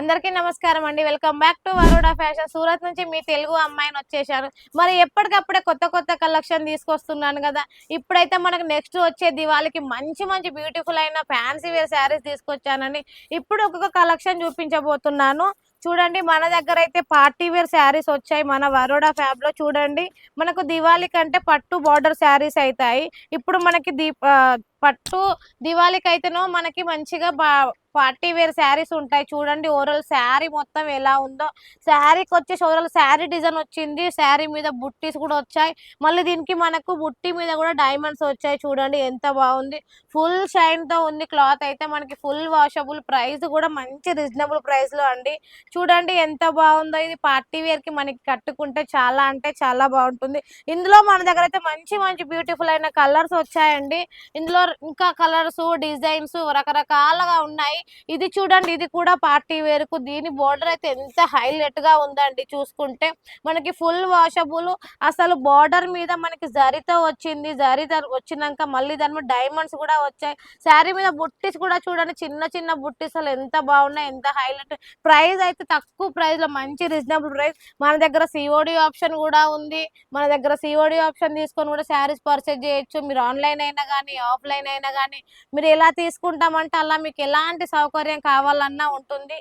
అందరికీ నమస్కారం అండి. Welcome back to Varoda fashion Surat నుంచి మీ తెలుగు అమ్మాయిని వచ్చేసారు మరి ఎప్పటికప్పుడే కొత్త కొత్త కలెక్షన్ తీసుకొస్తున్నాను కదా. ఇప్పుడైతే మనకు నెక్స్ట్ వచ్చే దివాళికి మంచి మంచి బ్యూటిఫుల్ అయిన ఫ్యాన్సీ వేర్ శారీస్ తీసుకొచ్చానని ఇప్పుడు ఒక్కొక్క కలెక్షన్ చూపించబోతున్నాను. చూడండి మన దగ్గర అయితే పార్టీ వేర్ శారీస్ వచ్చాయి మన వరోడా ఫ్యాబ్లో. చూడండి మనకు దివాళీ కంటే పట్టు బార్డర్ శారీస్ అవుతాయి ఇప్పుడు మనకి దీప్ పట్టు దివాళీకి అయితేనో మనకి మంచిగా బా పార్టీ వేర్ శారీస్ ఉంటాయి. చూడండి ఓవరాల్ శారీ మొత్తం ఎలా ఉందో. శారీకి వచ్చేసి ఓవరాల్ శారీ డిజైన్ వచ్చింది. శారీ మీద బుట్టీస్ కూడా వచ్చాయి. మళ్ళీ దీనికి మనకు బుట్టి మీద కూడా డైమండ్స్ వచ్చాయి చూడండి ఎంత బాగుంది. ఫుల్ షైన్తో ఉంది క్లాత్ అయితే మనకి ఫుల్ వాషబుల్ ప్రైస్ కూడా మంచి రీజనబుల్ ప్రైస్లో అండి. చూడండి ఎంత బాగుందో ఇది. పార్టీ వేర్కి మనకి కట్టుకుంటే చాలా అంటే చాలా బాగుంటుంది. ఇందులో మన దగ్గర అయితే మంచి మంచి బ్యూటిఫుల్ అయిన కలర్స్ వచ్చాయండి. ఇందులో ఇంకా కలర్స్ డిజైన్స్ రకరకాలుగా ఉన్నాయి. ఇది చూడండి ఇది కూడా పార్టీ వేర్కు దీని బోర్డర్ అయితే ఎంత హైలైట్గా ఉందండి చూసుకుంటే. మనకి ఫుల్ వాషబుల్ అసలు బార్డర్ మీద మనకి జరితో వచ్చింది జరీ వచ్చినాక మళ్ళీ దాని మీద డైమండ్స్ కూడా వచ్చాయి. శారీ మీద బుట్టీస్ కూడా చూడండి చిన్న చిన్న బుట్టీస్ అసలు ఎంత బాగున్నాయి ఎంత హైలైట్ ప్రైస్ అయితే తక్కువ ప్రైస్లో మంచి రీజనబుల్ ప్రైస్ మన దగ్గర సిఓడి ఆప్షన్ కూడా ఉంది. మన దగ్గర సిఓడి ఆప్షన్ తీసుకొని కూడా శారీస్ పర్చేజ్ చేయొచ్చు. మీరు ఆన్లైన్ అయినా కానీ ఆఫ్లైన్ అయినా కానీ మీరు ఎలా తీసుకుంటామంటే అలా మీకు ఎలాంటి సౌకర్యం కావాలన్నా ఉంటుంది.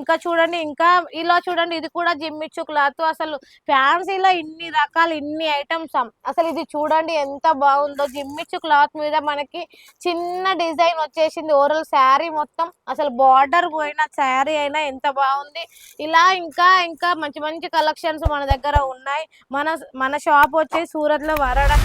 ఇంకా చూడండి ఇంకా ఇలా చూడండి ఇది కూడా జిమ్మిచ్చు క్లాత్ అసలు ఫ్యాన్సీలో ఇన్ని రకాలు ఇన్ని ఐటమ్స్ అసలు ఇది చూడండి ఎంత బాగుందో. జిమ్మిచ్చు క్లాత్ మీద మనకి చిన్న డిజైన్ వచ్చేసింది. ఓవరాల్ శారీ మొత్తం అసలు బార్డర్ పోయిన శారీ అయినా ఎంత బాగుంది. ఇలా ఇంకా ఇంకా మంచి మంచి కలెక్షన్స్ మన దగ్గర ఉన్నాయి. మన మన షాప్ వచ్చి సూరత్లో వరడా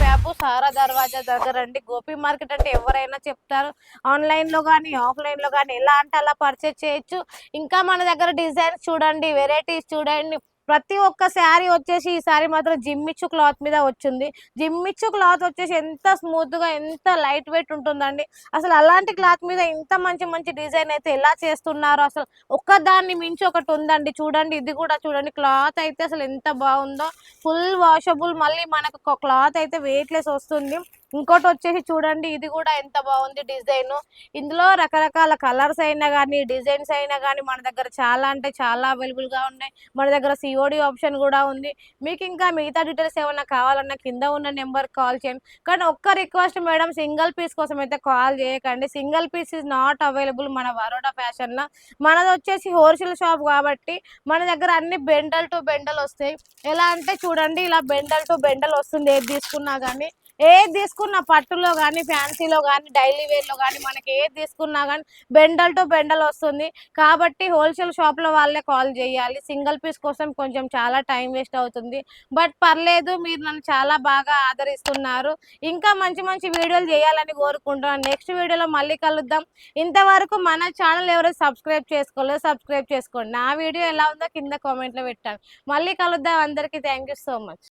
సారా దర్వాజా దగ్గర అండి. గోపి మార్కెట్ అంటే ఎవరైనా చెప్తారు ఆన్లైన్లో కానీ ఆఫ్లైన్లో కానీ ఎలా అంటే అలా పర్చేస్ చేయొచ్చు. ఇంకా మన దగ్గర డిజైన్స్ చూడండి వెరైటీస్ చూడండి. ప్రతి ఒక్క శారీ వచ్చేసి ఈ శారీ మాత్రం జిమ్మిచ్చు క్లాత్ మీద వచ్చింది. జిమ్మిచ్చు క్లాత్ వచ్చేసి ఎంత స్మూత్గా ఎంత లైట్ వెయిట్ ఉంటుందండి. అసలు అలాంటి క్లాత్ మీద ఇంత మంచి మంచి డిజైన్ అయితే ఎలా చేస్తున్నారు? అసలు ఒక్క దాన్ని మించి ఒకటి ఉందండి. చూడండి ఇది కూడా చూడండి. క్లాత్ అయితే అసలు ఎంత బాగుందో. ఫుల్ వాషబుల్ మళ్ళీ మనకు క్లాత్ అయితే వెయిట్లెస్ వస్తుంది. ఇంకోటి వచ్చేసి చూడండి ఇది కూడా ఎంత బాగుంది డిజైన్. ఇందులో రకరకాల కలర్స్ అయినా కానీ డిజైన్స్ అయినా కానీ మన దగ్గర చాలా అంటే చాలా అవైలబుల్గా ఉన్నాయి. మన దగ్గర సిఓడి ఆప్షన్ కూడా ఉంది. మీకు ఇంకా మిగతా డీటెయిల్స్ ఏమైనా కావాలన్నా కింద ఉన్న నెంబర్ కాల్ చేయండి. కానీ ఒక్క రిక్వెస్ట్ మేడం సింగిల్ పీస్ కోసం అయితే కాల్ చేయకండి. Single piece is not available మన వరోడా ఫ్యాషన్లో మనది వచ్చేసి హోల్సేల్ షాప్ కాబట్టి మన దగ్గర అన్ని బెండల్ టు బెండల్ వస్తాయి. ఎలా అంటే చూడండి ఇలా బెండల్ టు బెండల్ వస్తుంది. ఏది తీసుకున్నా కానీ ఏది తీసుకున్నా పట్టులో కానీ ఫ్యాన్సీలో కానీ డైలీ వేర్లో కానీ మనకి ఏది తీసుకున్నా కానీ బెండల్ టు బెండల్ వస్తుంది. కాబట్టి హోల్సేల్ షాప్లో వాళ్ళే కాల్ చేయాలి. సింగిల్ పీస్ కోసం కొంచెం చాలా టైం వేస్ట్ అవుతుంది. బట్ పర్లేదు మీరు నన్ను చాలా బాగా ఆదరిస్తున్నారు. ఇంకా మంచి మంచి వీడియోలు చేయాలని కోరుకుంటున్నాను. నెక్స్ట్ వీడియోలో మళ్ళీ కలుద్దాం. ఇంతవరకు మన ఛానల్ ఎవరైతే సబ్స్క్రైబ్ చేసుకోలేదో సబ్స్క్రైబ్ చేసుకోండి. నా వీడియో ఎలా ఉందో కింద కామెంట్లో పెట్టాను మళ్ళీ కలుద్దాం. అందరికీ థ్యాంక్ సో మచ్.